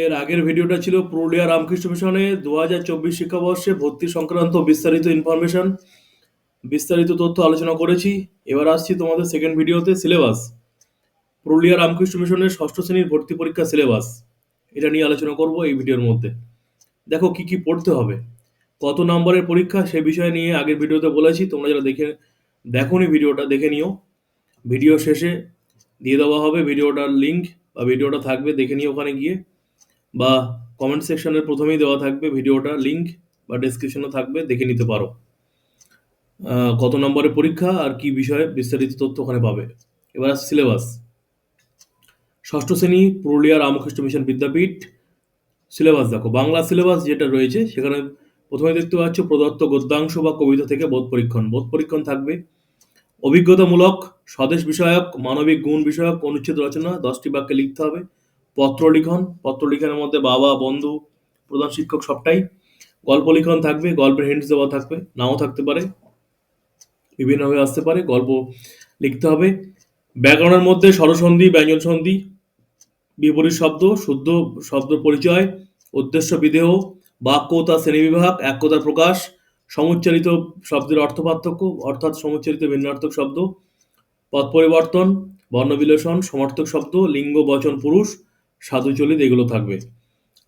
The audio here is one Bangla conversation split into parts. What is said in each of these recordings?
এর আগের ভিডিওটা ছিল পুরুলিয়া রামকৃষ্ণ মিশনে দু হাজার চব্বিশ শিক্ষাবর্ষে ভর্তি সংক্রান্ত বিস্তারিত ইনফরমেশন বিস্তারিত তথ্য আলোচনা করেছি। এবার আসছি তোমাদের সেকেন্ড ভিডিওতে সিলেবাস পুরুলিয়া রামকৃষ্ণ মিশনের ষষ্ঠ শ্রেণির ভর্তি পরীক্ষা সিলেবাস এটা নিয়ে আলোচনা করব এই ভিডিওর মধ্যে। দেখো, কি কি পড়তে হবে? কত নম্বরের পরীক্ষা সে বিষয় নিয়ে আগের ভিডিওতে বলেছি। তোমরা যারা দেখে, দেখোনি ভিডিওটা দেখে নিও। ভিডিও শেষে দিয়ে দেওয়া হবে ভিডিওটার লিঙ্ক বা ভিডিওটা থাকবে, দেখে নিও ওখানে গিয়ে। বা কমেন্ট সেকশনের প্রথমেই দেওয়া থাকবে ভিডিওটা লিংক বা ডেসক্রিপশনে থাকবে, দেখে নিতে পারো। কত নম্বরের পরীক্ষা আর কি বিষয়ে বিস্তারিত তথ্য ওখানে পাবে। এবার আসছে সিলেবাস ষষ্ঠ শ্রেণি পুরুলিয়া রামকৃষ্ণ মিশন বিদ্যাপীঠ। সিলেবাস দেখো, বাংলা সিলেবাস যেটা রয়েছে, সেখানে প্রথমে দেখতে পাচ্ছ প্রদত্ত গদ্যাংশ বা কবিতা থেকে বোধ পরীক্ষণ। বোধ পরীক্ষণ থাকবে অভিজ্ঞতামূলক, স্বদেশ বিষয়ক, মানবিক গুণ বিষয়ক, অনুচ্ছেদ রচনা, দশটি বাক্যে লিখতে হবে। পত্র লিখন, পত্র লিখনের মধ্যে বাবা, বন্ধু, প্রধান শিক্ষক সবটাই। গল্প লিখন থাকবে, গল্পের হিন্টস দেওয়া থাকবে, নাও থাকতে পারে বিভিন্নভাবে আসতে পারে, গল্প লিখতে হবে। ব্যাকরণের মধ্যে স্বরসন্ধি ব্যঞ্জন সন্ধি বিপরীত শব্দ, শুদ্ধ শব্দ পরিচয়, উদ্দেশ্য বিদেহ বাক্য তার শ্রেণীবিভাগ একতার প্রকাশ, সমুচ্চারিত শব্দের অর্থ পার্থক্য, অর্থাৎ সমুচ্চারিত ভিন্নার্থক শব্দ, পথ পরিবর্তন বর্ণবিলেষণ সমর্থক শব্দ, লিঙ্গ, বচন, পুরুষ সাধুচলিত এগুলো থাকবে।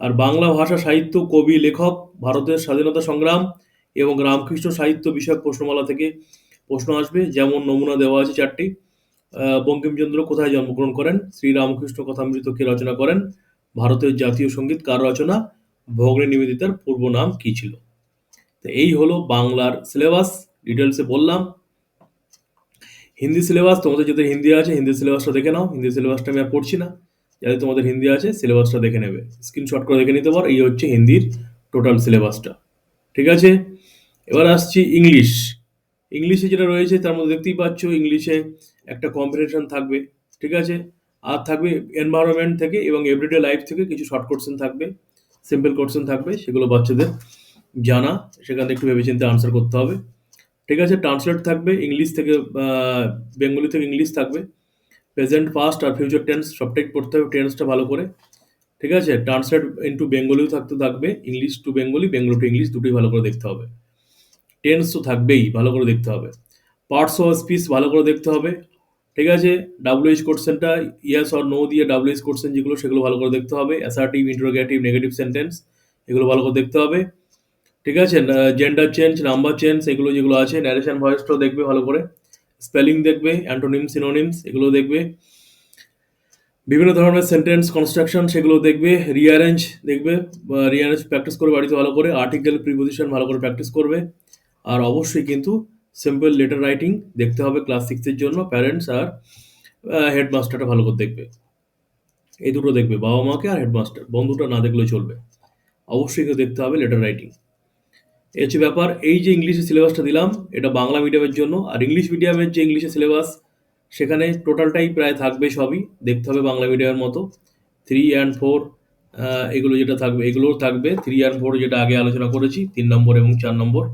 আর বাংলা ভাষা সাহিত্য, কবি, লেখক, ভারতের স্বাধীনতা সংগ্রাম এবং রামকৃষ্ণ সাহিত্য বিষয়ক প্রশ্নমালা থেকে প্রশ্ন আসবে। যেমন নমুনা দেওয়া আছে চারটি। বঙ্কিমচন্দ্র কোথায় জন্মগ্রহণ করেন? শ্রীরামকৃষ্ণ কথামৃত কে রচনা করেন? ভারতের জাতীয় সংগীত কার রচনা? ভগ্নী নিবেদিতার পূর্ব নাম কি ছিল? তো এই হলো বাংলার সিলেবাস। ডিটেলসে বললাম। হিন্দি সিলেবাস, তোমাদের যাদের হিন্দি আছে, হিন্দি সিলেবাসটা দেখে নাও। হিন্দি সিলেবাসটা আমি আর পড়ছি না। যাদের তোমাদের হিন্দি আছে সিলেবাসটা দেখে নেবে। স্ক্রিনশট করে দেখে নিতে পারো, এই হচ্ছে হিন্দির টোটাল সিলেবাসটা ঠিক আছে? এবার আসছি ইংলিশ ইংলিশে যেটা রয়েছে, তার মধ্যে দেখতেই পাচ্ছ ইংলিশে একটা কম্পিটিশন থাকবে। ঠিক আছে? আর থাকবে এনভায়রনমেন্ট থেকে এবং এভরিডে লাইফ থেকে কিছু শর্ট কোশ্চেন থাকবে সিম্পল কোশ্চেন থাকবে, সেগুলো বাচ্চাদের জানা। সেখান থেকে একটু ভেবেচিন্তে আনসার করতে হবে। ঠিক আছে? ট্রান্সলেট থাকবে ইংলিশ থেকে বেঙ্গলি থেকে ইংলিশ থাকবে। প্রেজেন্ট পাস্ট আর ফিউচার টেন্স সবটাই পড়তে হবে টেন্সটা ভালো করে। ঠিক আছে? ট্রান্সলেট ইন্টু বেঙ্গলিও থাকতে থাকবে English to Bengali Bengali to English দুটোই ভালো করে দেখতে হবে। টেন্স তো থাকবেই, ভালো করে দেখতে হবে। পার্টস অফ স্পিচ ভালো করে দেখতে হবে। ঠিক আছে? ডাব্লিউএইচ কোশ্চেনটা ইয়েস অর নো দিয়ে ডাব্লিউএইচ কোশ্চেন যেগুলো, সেগুলো ভালো করে দেখতে হবে। অ্যাসার্টিভ ইন্টারোগেটিভ নেগেটিভ সেন্টেন্স এগুলো ভালো করে দেখতে হবে। ঠিক আছে? জেন্ডার চেঞ্জ নাম্বার চেঞ্জ এগুলো যেগুলো আছে ন্যারেশন ভয়েসটাও দেখবে ভালো করে। স্পেলিং দেখবে অ্যান্টোনিম সিনোনিমস, এগুলো দেখবে। বিভিন্ন ধরনের সেন্টেন্স, কনস্ট্রাকশন, সেগুলো দেখবে রিঅ্যারেঞ্জ দেখবে রিঅ্যারেঞ্জ প্র্যাকটিস করে বাড়িতে ভালো করে আর্টিকেল প্রিপোজিশন ভালো করে প্র্যাকটিস করবে। আর অবশ্যই কিন্তু সিম্পল লেটার রাইটিং দেখতে হবে ক্লাস সিক্সের জন্য প্যারেন্টস আর হেডমাস্টারটা ভালো করে দেখবে। এই দুটো দেখবে বাবা মাকে আর হেডমাস্টার বন্ধুটা না দেখলেও চলবে। অবশ্যই কিন্তু দেখতে হবে লেটার রাইটিং এই হচ্ছে ব্যাপার, এই যে ইংলিশের সিলেবাসটা দিলাম, এটা বাংলা মিডিয়ামের জন্য, আর ইংলিশ মিডিয়ামের যে ইংলিশের সিলেবাস সেখানে টোটালটাই প্রায় থাকবে সবই, দেখতে হবে বাংলা মিডিয়ামের মতো। থ্রি অ্যান্ড ফোর এগুলো যেটা থাকবে এগুলোও থাকবে। থ্রি অ্যান্ড ফোর যেটা আগে আলোচনা করেছি, তিন নম্বর এবং চার নম্বর।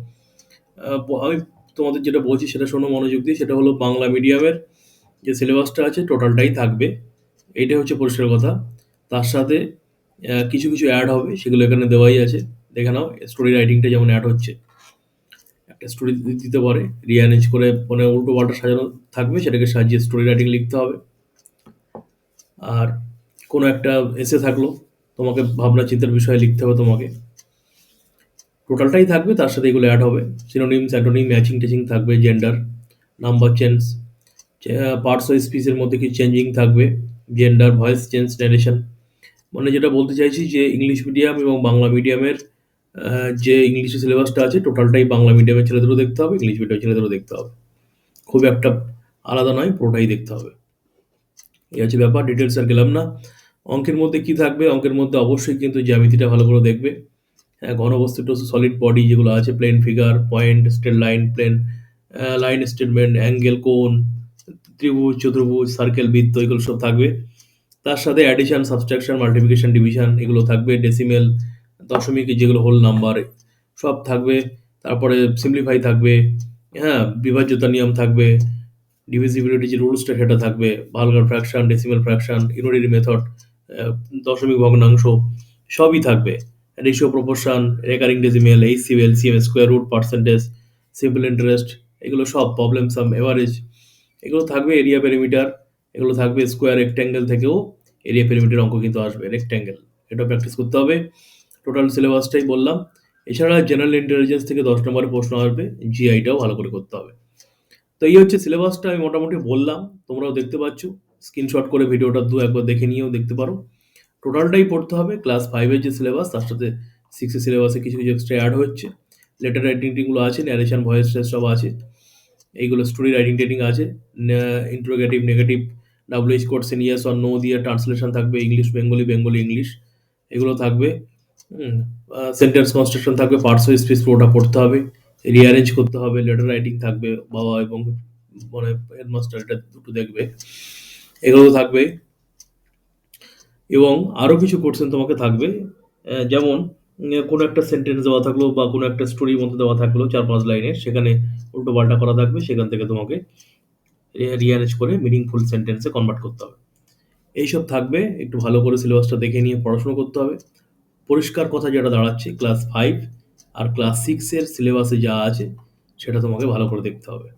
আমি তোমাদের যেটা বলছি, সেটা শোনো মনোযোগ দিয়ে, সেটা হলো বাংলা মিডিয়ামের যে সিলেবাসটা আছে টোটালটাই থাকবে। এইটাই হচ্ছে পরিষ্কার কথা। তার সাথে কিছু কিছু অ্যাড হবে, সেগুলো এখানে দেওয়াই আছে। দেখে নাও স্টোরি রাইটিংটা যেমন অ্যাড হচ্ছে। একটা স্টোরি দিতে পারে রিঅ্যারেঞ্জ করে মানে উল্টো পাল্টা সাজানো থাকবে, সেটাকে সাজিয়ে স্টোরি রাইটিং লিখতে হবে। আর কোনো একটা এসে থাকল, তোমাকে ভাবনা চিন্তার বিষয়ে লিখতে হবে তোমাকে। টোটালটাই থাকবে, তার সাথে এগুলো অ্যাড হবে। সিনোনিম স্যান্টোনিম ম্যাচিং টেচিং থাকবে gender number change parts of স্পিচের মধ্যে কিছু চেঞ্জিং থাকবে জেন্ডার ভয়েস চেঞ্জ ন্যারেশন মানে যেটা বলতে চাইছি যে ইংলিশ মিডিয়াম এবং বাংলা মিডিয়ামের যে ইংলিশের সিলেবাসটা আছে টোটালটাই বাংলা মিডিয়ামের ছেলেদেরও দেখতে হবে ইংলিশ মিডিয়ামের ছেলেদেরও দেখতে হবে। খুব একটা আলাদা নয়, পুরোটাই দেখতে হবে। এই হচ্ছে ব্যাপার ডিটেলস আর গেলাম না। অঙ্কের মধ্যে কি থাকবে? অঙ্কের মধ্যে অবশ্যই কিন্তু জ্যামিতিটা ভালো করে দেখবে। হ্যাঁ ঘনবস্তু টু সলিড বডি যেগুলো আছে plane figure point straight line plane line statement angle কোন ত্রিভুজ, চতুর্ভুজ সার্কেল বৃত্ত এগুলো সব থাকবে। তার সাথে অ্যাডিশন সাবস্ট্রাকশন মাল্টিপ্লিকেশন ডিভিশন এগুলো থাকবে ডেসিমেল দশমিক যেগুলো হোল নাম্বার সব থাকবে। তারপরে সিম্পলিফাই থাকবে। হ্যাঁ বিভাজ্যতা নিয়ম থাকবে। ডিভিজিবিলিটি যে রুলসটা সেটা থাকবে। Vulgar fraction decimal fraction unitary method দশমিক ভগ্নাংশ, সবই থাকবে। Ratio proportion recurring decimal HCL CM square root percentage simple interest এগুলো সব প্রবলেম সাম এভারেজ এগুলো থাকবে এরিয়া পেরিমিটার এগুলো থাকবে স্কোয়ার রেক্ট্যাঙ্গেল থেকেও এরিয়া পেরিমিটার অঙ্ক কিন্তু আসবে রেক্ট্যাঙ্গেল এটা প্র্যাকটিস করতে হবে। টোটাল সিলেবাসটাই বললাম। এছাড়া জেনারেল ইন্টেলিজেন্স থেকে দশ নম্বরে প্রশ্ন আসবে জিআইটাও ভালো করে করতে হবে। তো এই হচ্ছে সিলেবাসটা আমি মোটামুটি বললাম, তোমরাও দেখতে পাচ্ছ। স্ক্রিনশট করে ভিডিওটা দু একবার দেখে নিয়েও দেখতে পারো। টোটালটাই পড়তে হবে ক্লাস ফাইভের যে সিলেবাস তার সাথে সিক্সের সিলেবাসে কিছু কিছু এক্সট্রা অ্যাড হচ্ছে। লেটার রাইটিংগুলো আছে ন্যারেশন ভয়েস সব আছে। এইগুলো স্টোরি রাইটিং টেটিং আছে interrogative negative WH question yes or no দিয়ে ট্রান্সলেশন থাকবে ইংলিশ বেঙ্গলি বেঙ্গলি ইংলিশ এগুলো থাকবে। সেন্টেন্স কনস্ট্রাকশন থাকবে পার্টস অফ স্পিচ পুরোটা পড়তে হবে রিঅ্যারেঞ্জ করতে হবে লেটার রাইটিং থাকবে, বাবা এবং মানে হেডমাস্টার এটা দুটো দেখবে, এগুলো থাকবে। এবং আরও কিছু কোশ্চেন তোমাকে থাকবে যেমন কোনো একটা সেন্টেন্স দেওয়া থাকল বা কোনো একটা স্টোরির মধ্যে দেওয়া থাকল চার পাঁচ লাইনের, সেখানে উল্টো পাল্টা করা থাকবে, সেখান থেকে তোমাকে রিঅ্যারেঞ্জ করে মিনিংফুল সেন্টেন্সে কনভার্ট করতে হবে। এইসব থাকবে, একটু ভালো করে সিলেবাসটা দেখে নিয়ে পড়াশোনা করতে হবে। পরিষ্কার কথা যেটা দাঁড়াচ্ছে ক্লাস ফাইভ আর ক্লাস সিক্সের সিলেবাসে যা আছে, সেটা তোমাকে ভালো করে দেখতে হবে।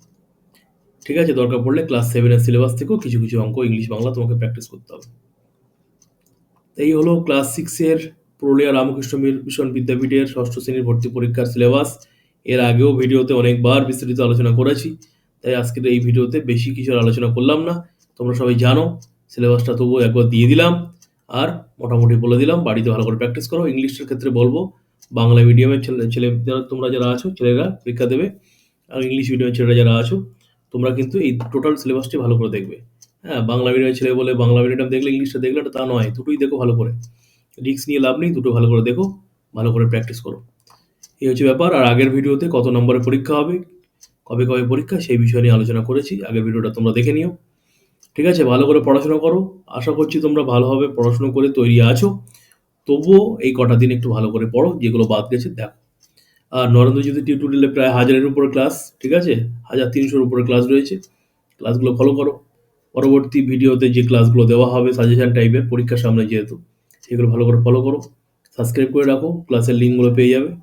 ঠিক আছে? দরকার পড়লে ক্লাস সেভেনের সিলেবাস থেকেও কিছু কিছু অঙ্ক ইংলিশ বাংলা তোমাকে প্র্যাকটিস করতে হবে। এই হলো ক্লাস সিক্সের পুরুলিয়া রামকৃষ্ণ মিশন বিদ্যাপীঠের ষষ্ঠ শ্রেণির ভর্তি পরীক্ষার সিলেবাস এর আগেও ভিডিওতে অনেকবার বিস্তারিত আলোচনা করেছি, তাই আজকের এই ভিডিওতে বেশি কিছু আলোচনা করলাম না। তোমরা সবাই জানো সিলেবাসটা তবুও একবার দিয়ে দিলাম। আর মোটামুটি বলে দিলাম, বাড়িতে ভালো করে প্র্যাকটিস করো। ইংলিশের ক্ষেত্রে বলব, বাংলা মিডিয়ামের ছেলে ছেলে, যারা, তোমরা যারা আছো, ছেলেরা পরীক্ষা দেবে। আর ইংলিশ মিডিয়ামের ছেলেরা যারা আছো, তোমরা কিন্তু এই টোটাল সিলেবাসটি ভালো করে দেখবে। হ্যাঁ বাংলা মিডিয়ামের ছেলে বলে, বাংলা মিডিয়াম দেখলে ইংলিশটা দেখলে তা নয়, দুটোই দেখো ভালো করে। রিস্ক নিয়ে লাভ নেই, দুটো ভালো করে দেখো, ভালো করে প্র্যাকটিস করো। এই হচ্ছে ব্যাপার। আর আগের ভিডিওতে কত নম্বরে পরীক্ষা হবে, কবে কবে পরীক্ষা, সেই বিষয় নিয়ে আলোচনা করেছি। আগের ভিডিওটা তোমরা দেখে নিও। ঠিক আছে? ভালো করে পড়াশোনা করো। আশা করছি তোমরা ভালোভাবে পড়াশুনো করে তৈরি আছো। তবুও এই কটা দিন একটু ভালো করে পড়ো, যেগুলো বাদ গেছে, দেখো। আর নরেন্দ্র নরেন্দ্রজ্যোতি টিউটোরিয়ালে প্রায় হাজারের উপরে ক্লাস ঠিক আছে? হাজার তিনশোর উপরে ক্লাস রয়েছে। ক্লাসগুলো ফলো করো। পরবর্তী ভিডিওতে যে ক্লাসগুলো দেওয়া হবে সাজেশন টাইপের পরীক্ষার সামনে যেহেতু, সেগুলো ভালো করে ফলো করো। সাবস্ক্রাইব করে রাখো ক্লাসের লিঙ্কগুলো পেয়ে যাবে।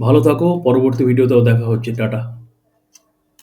ভালো থাকো, পরবর্তী ভিডিওতেও দেখা হচ্ছে। টাটা।